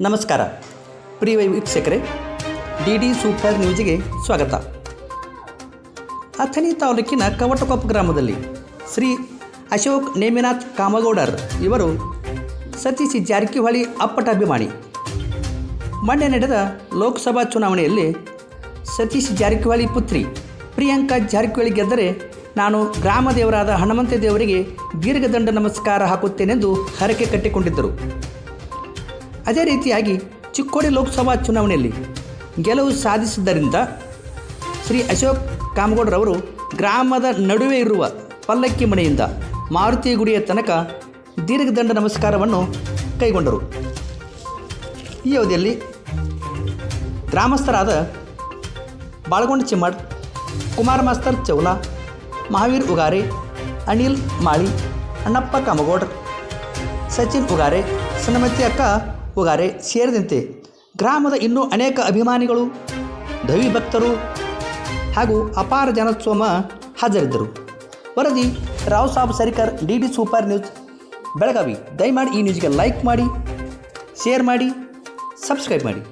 ನಮಸ್ಕಾರ. ಪ್ರಿಯ ವೀಕ್ಷಕರೇ, D D super ನ್ಯೂಸ್ಗೆ ಸ್ವಾಗತ. ಅಥಣಿ ತಾಲೂಕಿನ ಕವಟಕೊಪ್ಪ ಗ್ರಾಮದಲ್ಲಿ ಶ್ರೀ ಅಶೋಕ್ ನೇಮಿನಾಥ್ ಕಾಮಗೌಡರ್ ಇವರು ಸತೀಶಿ ಜಾರಕಿಹೊಳಿ ಅಪ್ಪಟ ಅಭಿಮಾನಿ. ಮೊನ್ನೆ ನಡೆದ ಲೋಕಸಭಾ ಚುನಾವಣೆಯಲ್ಲಿ ಸತೀಶ್ ಜಾರಕಿಹೊಳಿ ಪುತ್ರಿ ಪ್ರಿಯಾಂಕಾ ಜಾರಕಿಹೊಳಿ ಗೆದ್ದರೆ ನಾನು ಗ್ರಾಮ ದೇವರಾದ ಹನುಮಂತ ದೇವರಿಗೆ ದೀರ್ಘದಂಡ ನಮಸ್ಕಾರ ಹಾಕುತ್ತೇನೆಂದು ಹರಕೆ ಕಟ್ಟಿಕೊಂಡಿದ್ದರು. ಅದೇ ರೀತಿಯಾಗಿ ಚಿಕ್ಕೋಡಿ ಲೋಕಸಭಾ ಚುನಾವಣೆಯಲ್ಲಿ ಗೆಲುವು ಸಾಧಿಸಿದ್ದರಿಂದ ಶ್ರೀ ಅಶೋಕ್ ಕಾಮಗೌಡರವರು ಗ್ರಾಮದ ನಡುವೆ ಇರುವ ಪಲ್ಲಕ್ಕಿ ಮನೆಯಿಂದ ಮಾರುತಿ ಗುಡಿಯ ತನಕ ದೀರ್ಘದಂಡ ನಮಸ್ಕಾರವನ್ನು ಕೈಗೊಂಡರು. ಈ ಅವಧಿಯಲ್ಲಿ ಗ್ರಾಮಸ್ಥರಾದ ಬಾಳಗೊಂಡ ಚಿಮ್ಮಡ್, ಕುಮಾರ ಮಾಸ್ತರ್ ಚೌಲಾ, ಮಹಾವೀರ್ ಉಗಾರೆ, ಅನಿಲ್ ಮಾಳಿ, ಅಣ್ಣಪ್ಪ ಕಾಮಗೌಡ್ರ ಸಚಿನ್ ಉಗಾರೆ ಸಣ್ಣಮತಿ ಅಕ್ಕ ಉಗಾರೆ ಸೇರಿದಂತೆ ಗ್ರಾಮದ ಇನ್ನೂ ಅನೇಕ ಅಭಿಮಾನಿಗಳು, ದವಿ ಭಕ್ತರು ಹಾಗೂ ಅಪಾರ ಜನೋತ್ಸವ ಹಾಜರಿದ್ದರು. ವರದಿ Rao Saab, Sarikar, D D super news, Belagavi. ದಯಮಾಡಿ ಈ ನ್ಯೂಸ್ಗೆ ಲೈಕ್ ಮಾಡಿ, ಶೇರ್ ಮಾಡಿ, ಸಬ್ಸ್ಕ್ರೈಬ್ ಮಾಡಿ.